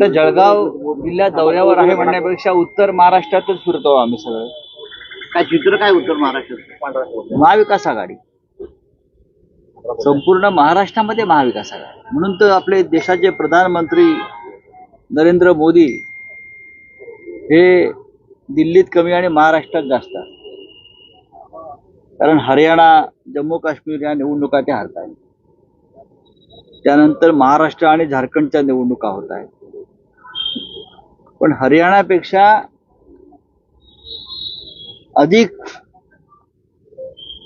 आता जळगाव जिल्ह्यात दौऱ्यावर आहे म्हणण्यापेक्षा उत्तर महाराष्ट्रातच फिरतो आम्ही सगळं. काय चित्र काय उत्तर महाराष्ट्रात? महाविकास आघाडी. संपूर्ण महाराष्ट्रामध्ये महाविकास आघाडी. म्हणून तर आपले देशाचे प्रधानमंत्री नरेंद्र मोदी हे दिल्लीत कमी आणि महाराष्ट्रात जास्त. कारण हरियाणा जम्मू काश्मीर या निवडणुका ते हरत आहेत. त्यानंतर महाराष्ट्र आणि झारखंडच्या निवडणुका होत आहेत. पण हरियाणापेक्षा अधिक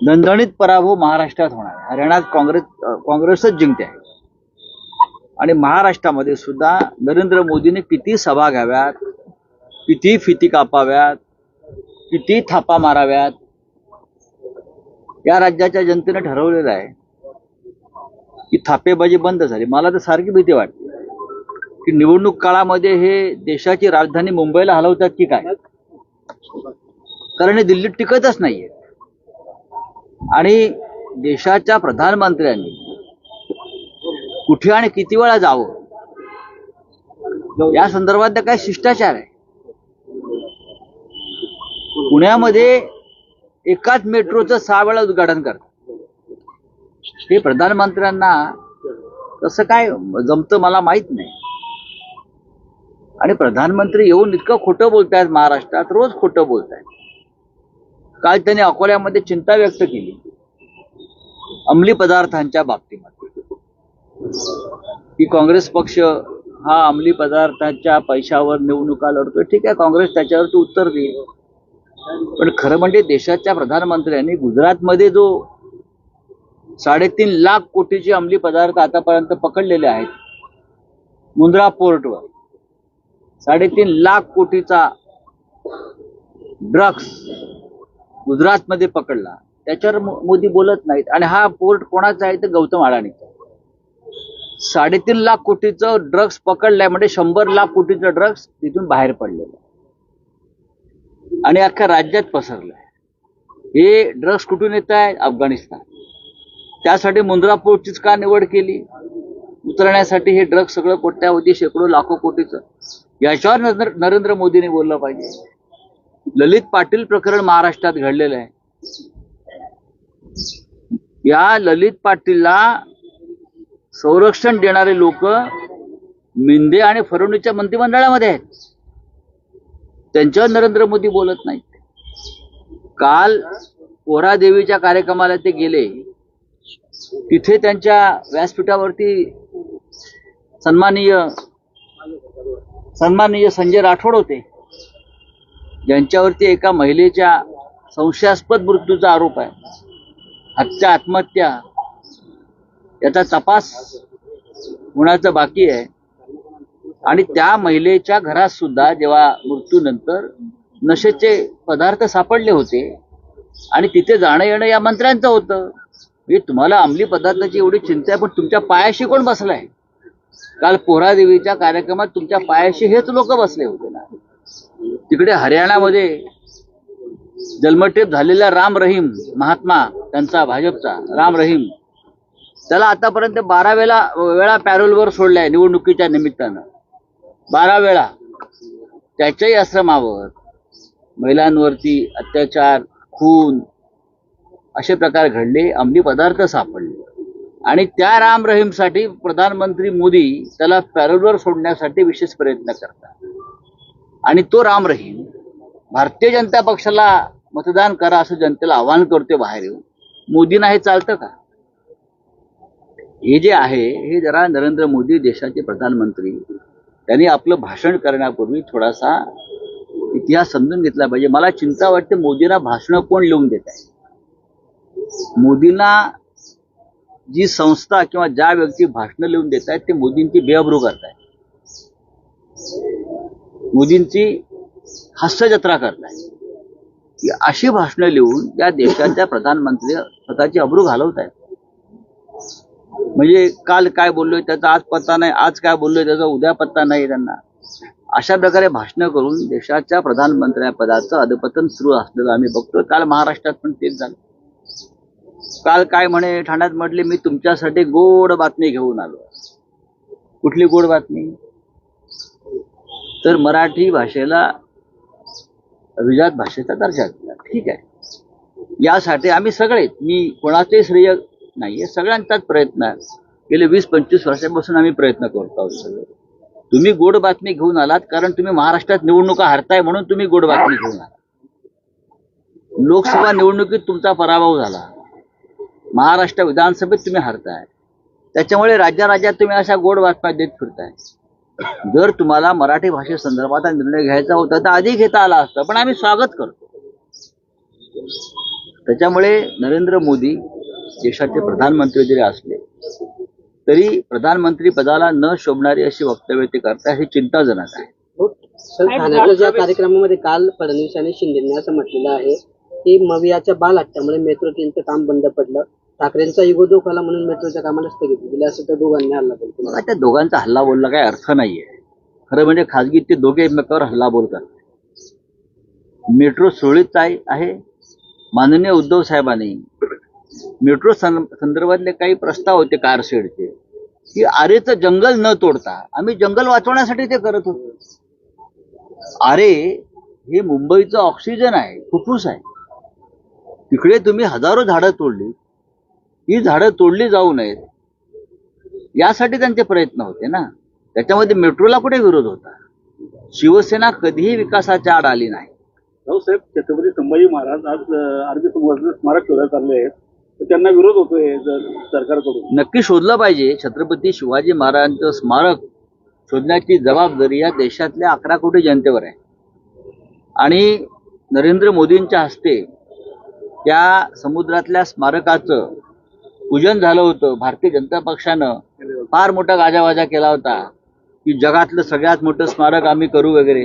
दणदणीत पराभव महाराष्ट्रात होणार आहे. हरियाणात काँग्रेस काँग्रेसच जिंकते. आहे आणि महाराष्ट्रामध्ये सुद्धा नरेंद्र मोदीने किती सभा घ्याव्यात किती फिती कापाव्यात किती थापा माराव्यात या राज्याच्या जनतेने ठरवलेलं आहे की थापेबाजी बंद झाली. मला तर सारखी भीती वाटते. की निवडणूक काळामध्ये हे देशाची राजधानी मुंबईला हलवतात की काय? कारण हे दिल्लीत टिकतच नाहीये. आणि देशाच्या प्रधानमंत्र्यांनी कुठे आणि किती वेळा जावं? या संदर्भात काय शिष्टाचार आहे. पुण्यामध्ये एकाच मेट्रोचं सहा वेळा उद्घाटन करतात. हे प्रधानमंत्र्यांना तसं काय जमतं मला माहीत नाही. आणि प्रधानमंत्री येऊन इतकं खोटं बोलतायत महाराष्ट्रात रोज खोटं बोलतायत. काल त्यांनी अकोल्यामध्ये चिंता व्यक्त केली. अंमली पदार्थांच्या बाबतीमध्ये. की काँग्रेस पक्ष हा अंमली पदार्थांच्या पैशावर निवडणुका लढतोय. ठीक आहे काँग्रेस त्याच्यावर तू उत्तर देईल पण खरं म्हणजे देशाच्या प्रधानमंत्र्यांनी गुजरातमध्ये जो साडेतीन लाख कोटीचे अंमली पदार्थ आतापर्यंत पकडलेले आहेत मुंद्रा पोर्टवर साडेतीन लाख कोटीचा ड्रग्स गुजरातमध्ये पकडला. त्याच्यावर मोदी बोलत नाहीत. आणि हा पोर्ट कोणाचा आहे तर गौतम अडाणीचा. साडेतीन लाख कोटीचं ड्रग्स पकडलंय म्हणजे शंभर लाख कोटीचं ड्रग्स तिथून बाहेर पडलेलं आहे. आणि अख्ख्या राज्यात पसरलंय. हे ड्रग्स कुठून येत आहे? अफगाणिस्तान. त्यासाठी मुंद्रा पोर्टचीच का निवड केली? उतरण्यासाठी हे ड्रग्स सगळं कोट्यावधी शेकडो लाखो कोटीचं. याच्यावर नरेंद्र नरेंद्र मोदींनी बोललं पाहिजे. ललित पाटील प्रकरण महाराष्ट्रात घडलेलं आहे. या ललित पाटीलला संरक्षण देणारे लोक मिंदे आणि फडणवीसच्या मंत्रिमंडळामध्ये आहेत. त्यांच्यावर नरेंद्र मोदी बोलत नाहीत. काल पोहरा देवीच्या कार्यक्रमाला ते गेले. तिथे त्यांच्या व्यासपीठावरती सन्माननीय सन्माननीय संजय राठोड होते. ज्यांच्यावरती एका महिलेच्या संशयास्पद मृत्यूचा आरोप आहे. हत्या आत्महत्या याचा तपास होण्याचं बाकी आहे. आणि त्या महिलेच्या घरात सुद्धा जेव्हा मृत्यूनंतर नशेचे पदार्थ सापडले होते आणि तिथे जाणं येणं या मंत्र्यांचं होतं. म्हणजे तुम्हाला अंमली पदार्थाची एवढी चिंता आहे पण तुमच्या पायाशी कोण बसलाय? काल पोहरादेवीच्या कार्यक्रमात तुमच्या पायाशी हेच लोक बसले होते ना. तिकडे हरियाणामध्ये जन्मठेप झालेला राम रहीम महात्मा त्यांचा भाजपचा राम रहीम त्याला आतापर्यंत बारा वेळा वेळा पॅरोलवर सोडलाय निवडणुकीच्या निमित्तानं. बारा वेळा. त्याच्याही आश्रमावर महिलांवरती अत्याचार खून असे प्रकार घडले अंमली पदार्थ सापडले. आणि त्या राम रहीमसाठी प्रधानमंत्री मोदी त्याला पॅरोलवर सोडण्यासाठी विशेष प्रयत्न करतात. आणि तो राम रहीम भारतीय जनता पक्षाला मतदान करा असं जनतेला आवाहन करते बाहेर येऊन. मोदींना हे चालतं का? हे जे आहे हे जरा नरेंद्र मोदी देशाचे प्रधानमंत्री त्यांनी आपलं भाषण करण्यापूर्वी थोडासा इतिहास समजून घेतला पाहिजे. मला चिंता वाटते मोदींना भाषणं कोण लिहून देत आहे? मोदींना जी संस्था किंवा ज्या व्यक्ती भाषणं लिहून देत आहेत ते मोदींची बेअब्रू करतायत मोदींची हास्यजत्रा करतायत की अशी भाषणं लिहून या देशाच्या प्रधानमंत्री स्वतःची अब्रू घालवत आहेत. म्हणजे काल काय बोललोय त्याचा आज पत्ता नाही आज काय बोललोय त्याचा उद्या पत्ता नाही त्यांना. अशा प्रकारे भाषणं करून देशाच्या प्रधानमंत्री पदाचं अधपतन सुरू असलेलं आम्ही बघतोय. काल महाराष्ट्रात पण तेच झालं. काल काय म्हणे ठाण्यात म्हटले मी तुमच्यासाठी गोड बातमी घेऊन आलो. कुठली गोड बातमी? तर मराठी भाषेला अभिजात भाषेचा दर्जा दिला. ठीक आहे. यासाठी आम्ही सगळे मी कोणाचे श्रेय नाहीये सगळ्यांचाच प्रयत्न आहे. गेले वीस पंचवीस वर्षापासून आम्ही प्रयत्न करतो आहोत सगळे. तुम्ही गोड बातमी घेऊन आलात कारण तुम्ही महाराष्ट्रात निवडणुका हरताय म्हणून तुम्ही गोड बातमी घेऊन आलात. लोकसभा निवडणुकीत तुमचा पराभव झाला. महाराष्ट्र विधानसभेत तुम्ही हरताय. त्याच्यामुळे राज्या राज्यात तुम्ही अशा गोड बातम्या देत फिरताय. जर तुम्हाला मराठी भाषेसंदर्भात हा निर्णय घ्यायचा होता तर आधी घेता आला असता पण आम्ही स्वागत करतो. त्याच्यामुळे नरेंद्र मोदी देशाचे प्रधानमंत्री जरी असले तरी प्रधानमंत्री पदाला न शोभणारी अशी वक्तव्य ते करताय ही चिंताजनक आहे. ठाण्याच्या कार्यक्रमामध्ये काल फडणवीस आणि शिंदेने असं म्हटलेलं आहे की मवियाच्या बाल हत्यामुळे मेट्रो ट्रेनचं काम बंद पडलं. ठाकरेंचा इगो धोकाला म्हणून मेट्रोच्या कामाला स्थगिती दिली असं त्या दोघांनी हल्ला बोल मला त्या दोघांचा हल्ला बोलला काही अर्थ नाहीये. खरं म्हणजे खाजगीत ते दोघे एकमेकावर हल्ला बोल करतात मेट्रो सुरळीत आहे आहे. माननीय उद्धव साहेबांनी मेट्रो सं- संदर्भातले काही प्रस्ताव होते कारशेडचे की आरेचं जंगल न तोडता आम्ही जंगल वाचवण्यासाठी ते करत होतो. आरे हे मुंबईचं ऑक्सिजन आहे फुफ्फुस आहे. तिकडे तुम्ही हजारो झाडं तोडली ही झाडं तोडली जाऊ नयेत. यासाठी त्यांचे प्रयत्न होते ना. त्याच्यामध्ये मेट्रोला कुठे विरोध होता? शिवसेना कधीही विकासाच्या आड आली नाही. रावसाहेब छत्रपती संभाजी महाराज आज अं, आरबी समाजाचं स्मारक शोधायला चालले आहेत. तर त्यांना विरोध होतोय सरकारकडून. नक्की शोधलं पाहिजे. छत्रपती शिवाजी महाराजांचं स्मारक शोधण्याची जबाबदारी या देशातल्या अकरा कोटी जनतेवर आहे. आणि नरेंद्र मोदींच्या हस्ते त्या समुद्रातल्या स्मारकाचं पूजन झालं होतं. भारतीय जनता पक्षानं फार मोठा गाजावाजा केला होता की जगातलं सगळ्यात मोठं स्मारक आम्ही करू वगैरे.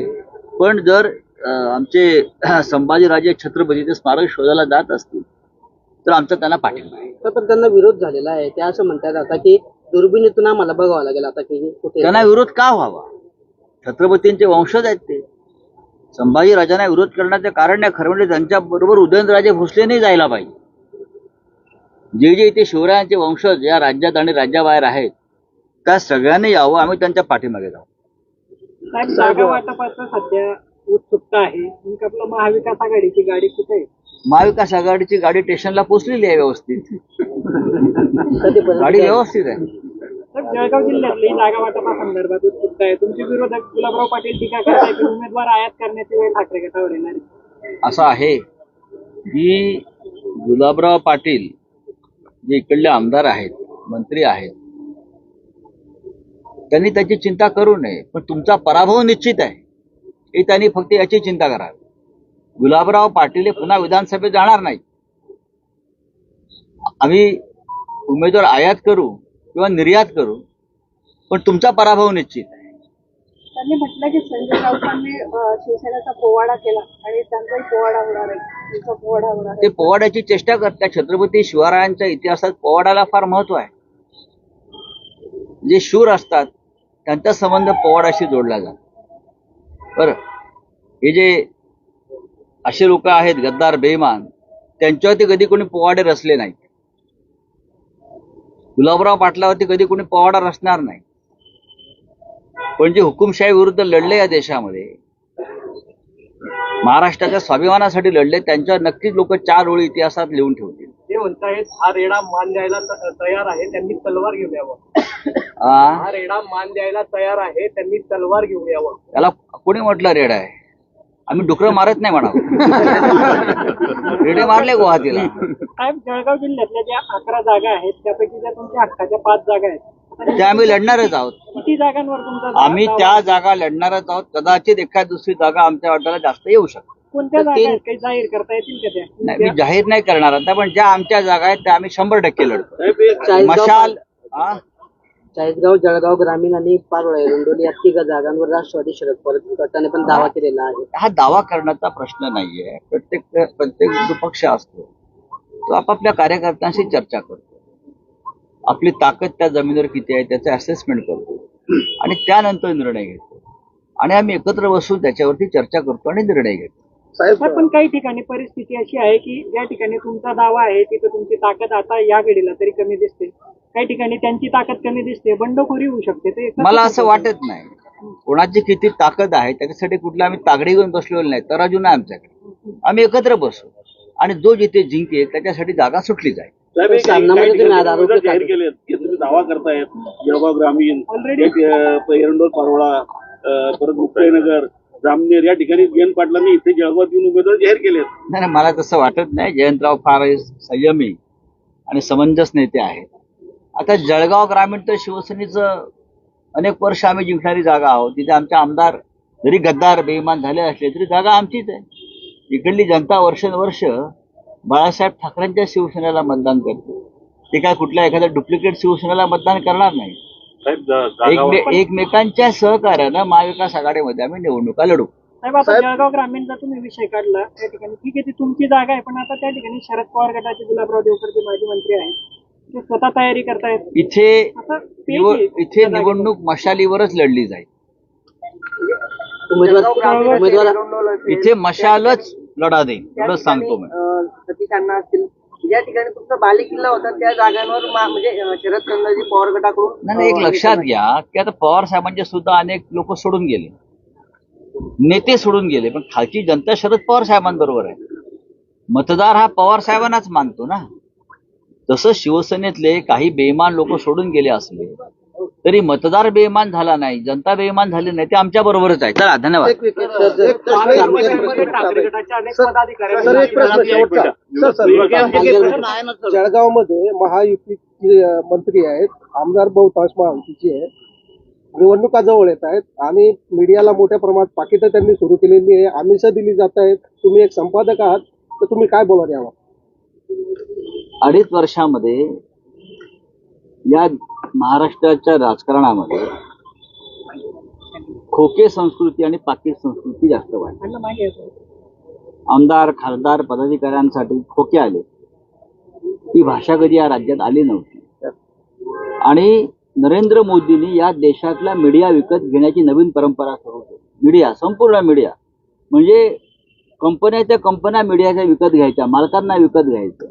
पण जर आमचे संभाजीराजे छत्रपती ते स्मारक शोधायला जात असतील तर आमचा त्यांना पाठिंबा आहे. तर त्यांना विरोध झालेला आहे. ते असं म्हणतात आता की दुर्बिणीतून आम्हाला बघावं लागेल आता की त्यांना विरोध का व्हावा? छत्रपतींचे वंशज आहेत ते. संभाजी राजांना विरोध करण्याचं कारण नाही खरं म्हणजे त्यांच्या बरोबर उदयनराजे भोसलेने जायला पाहिजे. जे जे इथे शिवरायांचे वंशज या राज्यात आणि राज्याबाहेर आहेत त्या सगळ्यांनी यावं आम्ही त्यांच्या पाठीमागे जाऊ. साहेब जागा वाटपाचं सध्या उत्सुकता आहे? आपलं महाविकास आघाडीची गाडी कुठे आहे? महाविकास आघाडीची गाडी स्टेशनला पोहोचलेली आहे व्यवस्थित. गाडी व्यवस्थित आहे. तर जळगाव जिल्ह्यातली जागा वाटपासंदर्भात उत्सुकता आहे. तुमचे विरोधक गुलाबराव पाटील टीका करताय की उमेदवार आयात करण्याची वेळ ठाकरे गटावर येणार आहे. असं आहे की गुलाबराव पाटील जे इकडले आमदार आहेत मंत्री आहेत त्यांनी त्याची चिंता करू नये पण तुमचा पराभव निश्चित आहे. हे त्यांनी फक्त याची चिंता करावी. गुलाबराव पाटील हे पुन्हा विधानसभेत जाणार नाही आम्ही उमेदवार आयात करू किंवा निर्यात करू पण तुमचा पराभव निश्चित आहे. त्यांनी म्हटलं की संजय राऊतांनी शिवसेनेचा पोवाडा केला आणि त्यांचाही पोवाडा होणार आहे. ते पोवाड्याची चेष्टा करतात. छत्रपती शिवरायांच्या इतिहासात पोवाड्याला फार महत्त्व आहे. जे शूर असतात त्यांचा संबंध पोवाड्याशी जोडला जातो. बरं. हे जे असे लोक आहेत गद्दार बेईमान त्यांच्यावरती कधी कोणी पोवाडे रचले नाहीत. गुलाबराव पाटलावरती कधी कोणी पोवाडा रचणार नाही. पण जे हुकुमशाही विरुद्ध लढले या देशामध्ये महाराष्ट्राच्या स्वाभिमानासाठी लढले त्यांच्यावर नक्कीच लोक चार ओळी इतिहासात लिहून ठेवतील. ते म्हणतायत हा रेडा मान द्यायला तयार आहे त्यांनी तलवार घेऊन यावं. हा रेडा मान द्यायला तयार आहे त्यांनी तलवार घेऊन यावं. त्याला कोणी म्हटलं रेड आहे? आम्ही डुकरं मारत नाही म्हणा रेडे मारले गुवाहाटीला. साहेब जळगाव जिल्ह्यातल्या ज्या अकरा जागा आहेत त्यापैकी ज्या तुमच्या हक्काच्या पाच जागा आहेत त्या आम्ही लढणारच आहोत. किती जागांवर तुमचा आम्ही त्या जागा लढणारच आहोत. कदाचित एखाद दुसरी जागा आमच्या वाट्याला जास्त येऊ शकते. कोणत्या जागा आहेत? काही जाहीर करता येतील का नाही मी जाहीर नाही करणार आता पण ज्या आमच्या जागा आहेत त्या आम्ही शंभर टक्के लढतो. हे चाळीसगाव मशाल आ? चाळीसगाव जळगाव ग्रामीण आणि पारोळे रुंडोली या तिघ जागांवर राष्ट्रवादी शरद पवार गटाने पण दावा केलेला आहे. हा दावा करण्याचा प्रश्न नाहीये. प्रत्येक प्रत्येक जो पक्ष असतो. तो आपापल्या कार्यकर्त्यांशी चर्चा करतो. आपली ताकद त्या जमिनीवर किती आहे त्याचं असेसमेंट करतो. आणि त्यानंतर निर्णय घेतो. आणि आम्ही एकत्र बसून त्याच्यावरती चर्चा करतो आणि निर्णय घेतो. साहेब, पण काही ठिकाणी परिस्थिती अशी आहे की ज्या ठिकाणी तुमचा दावा आहे तिथं तुमची ताकद आता या घडीला तरी कमी दिसते. काही ठिकाणी त्यांची ताकद कमी दिसते बंडखोरी होऊ शकते. ते मला असं? वाटत नाही. कोणाची किती ताकद आहे त्याच्यासाठी कुठलं आम्ही तागडी घेऊन बसलेलो नाही तराजू नाही आमच्याकडे. आम्ही एकत्र बसू. आणि जो जिथे जिंकेल त्याच्यासाठी जागा सुटली जाईल. सामनामध्ये तुम्ही आज जाहीर तुम्ही दावा करतायत. जळगाव ग्रामीण एरंडोल पारोळा परत मुक्ताईनगर जामनेर या ठिकाणी जयंत पाटलांनी इथे जळगावात येऊन उमेदवार जाहीर केलेत. नाही नाही, मला तसं वाटत नाही. जयंतराव फार संयमी आणि समंजस नेते आहेत. आता जळगाव ग्रामीण तर शिवसेनेचं अनेक वर्ष आम्ही जिंकणारी जागा आहोत. तिथे आमचे आमदार जरी गद्दार बेईमान झाले असले तरी जागा आमचीच आहे. इकडली जनता वर्षानुवर्ष बाळासाहेब ठाकरेंच्या शिवसेनेला मतदान करते. ते काय कुठल्या एखाद्या डुप्लिकेट शिवसेनेला मतदान करणार नाही. एकमे- एकमेकांच्या सहकार्यानं महाविकास आघाडीमध्ये आम्ही निवडणुका लढू. साहेब जळगाव ग्रामीणचा तुम्ही विषय काढला त्या ठिकाणी ठीक आहे ती तुमची जागा आहे पण आता त्या ठिकाणी शरद पवार गटाचे गुलाबराव देवकर जे माजी मंत्री आहेत. ते स्वतः तयारी करतायत. इथे आता ते निव- जे- इथे त्या जागेवर- निवडणूक मशालीवरच लढली जाईल. उमेदवार उमेदवार इथे मशालच लढा देईल एवढंच सांगतो मी. सतीश अण्णा असतील ज्या ठिकाणी तुमचा बालेकिल्ला होता त्या जागांवर मा- म्हणजे अं, शरद चंद्रजी पवार गटाकडून नाही नाही, एक लक्षात घ्या की आता पवार साहेबांचे सुद्धा अनेक लोक सोडून गेले. नेते सोडून गेले पण खालची जनता शरद पवार साहेबांबरोबर आहे. मतदार हा पवार साहेबांनाच मानतो ना. तसं शिवसेनेतले काही बेईमान लोक सोडून गेले असले तरी मतदार बेईमान झाला नाही जनता बेईमान झाली नाही ते आमच्या बरोबरच आहे चला धन्यवाद जळगावमध्ये महायुतीचे अ, मंत्री आहेत आमदार बहुतांश महायुतीचे आहे निवडणुका जवळ येत आहेत आणि मीडियाला मोठ्या प्रमाणात पाकिटं त्यांनी सुरू केलेली आहे आमिषं दिली जात आहेत तुम्ही एक संपादक आहात तर तुम्ही काय बोला यावर अडीच वर्षामध्ये या महाराष्ट्राच्या राजकारणामध्ये खोके संस्कृती आणि पाकिट संस्कृती जास्त वाढली. आमदार खासदार पदाधिकाऱ्यांसाठी खोके आले. ही भाषा कधी या राज्यात आली नव्हती. आणि नरेंद्र मोदींनी या देशातला मीडिया विकत घेण्याची नवीन परंपरा सुरू केली. मीडिया संपूर्ण मीडिया. म्हणजे कंपन्याच्या कंपन्या मीडियाच्या विकत घ्यायच्या मालकांना विकत घ्यायचं.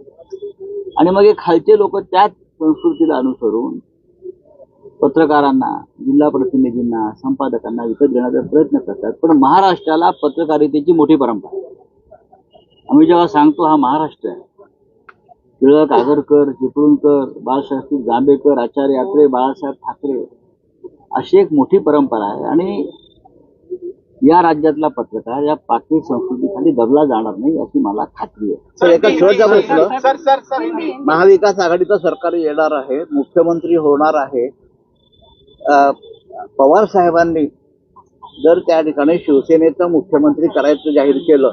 आणि मग हे खालचे लोक त्याच संस्कृतीला अनुसरून पत्रकारांना जिल्हा प्रतिनिधींना संपादकांना विकत घेण्याचा प्रयत्न करतात. पण महाराष्ट्राला पत्रकारितेची मोठी परंपरा आहे. आम्ही जेव्हा सांगतो हा महाराष्ट्र आहे टिळक आगरकर चिपळूणकर बाळशास्त्री जांभेकर आचार्य यात्रे बाळासाहेब ठाकरे अशी एक मोठी परंपरा आहे. आणि या राज्यातला पत्रकार या पाकिट संस्कृतीखाली दबला जाणार नाही अशी मला खात्री आहे. सर एका शेवटचा प्रश्न महाविकास आघाडीचं सरकार येणार आहे मुख्यमंत्री होणार आहे पवार साहेबांनी जर त्या ठिकाणी शिवसेनेचं मुख्यमंत्री करायचं जाहीर केलं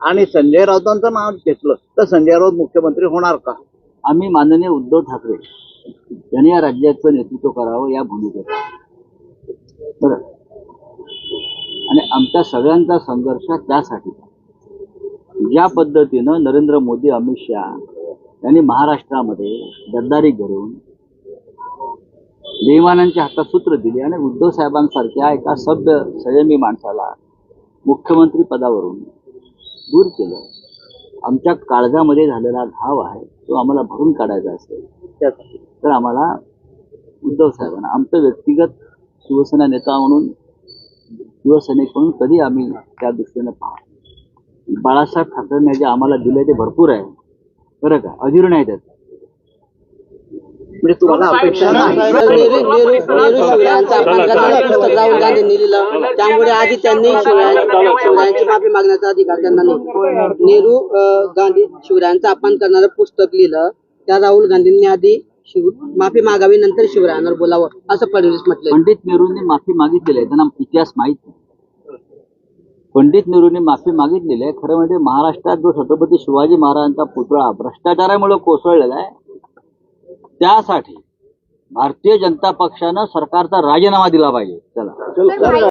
आणि संजय राऊतांचं नाव घेतलं तर संजय राऊत मुख्यमंत्री होणार का? आम्ही माननीय उद्धव ठाकरे यांनी या राज्याचं नेतृत्व करावं या भूमिकेत. बरं. आणि आमच्या सगळ्यांचा संघर्ष त्यासाठी. ज्या पद्धतीनं नरेंद्र मोदी अमित शहा यांनी महाराष्ट्रामध्ये गद्दारी घडवून बेईमानांच्या हातात सूत्र दिली आणि उद्धव साहेबांसारख्या एका सभ्य संयमी माणसाला मुख्यमंत्री पदावरून दूर केलं. आमच्या काळजामध्ये झालेला घाव आहे तो आम्हाला भरून काढायचा असेल त्यासाठी तर आम्हाला उद्धव साहेबांना आमचं व्यक्तिगत शिवसेना नेता म्हणून शिवसैनिक म्हणून कधी आम्ही त्या दृष्टीने पाहतो बाळासाहेब ठाकरेंनी जे आम्हाला दिले ते भरपूर आहे. बरं का? अजीर्ण आहे त्यात म्हणजे तुम्हाला अपेक्षा नाही. नेहरू नेहरू नेहरू शिवरायांचा अपमान करणारं पुस्तक राहुल गांधींनी लिहिलं त्यामुळे आधी त्यांनी शिवराय शिवरायांची माफी मागण्याचा अधिकार त्यांना नाही. नेहरू गांधी शिवरायांचा अपमान करणारं पुस्तक लिहिलं. त्या राहुल गांधींनी आधी शिव माफी मागावी नंतर शिवरायांवर बोलावं असं फडणवीस म्हटलं पंडित नेहरूंनी माफी मागितलेली आहे त्यांना इतिहास माहीत नाही. पंडित नेहरूंनी माफी मागितलेली आहे खरं म्हणजे महाराष्ट्रात जो छत्रपती शिवाजी महाराजांचा पुतळा भ्रष्टाचारामुळे कोसळलेला आहे त्यासाठी भारतीय जनता पक्षानं सरकारचा राजीनामा दिला पाहिजे. चला.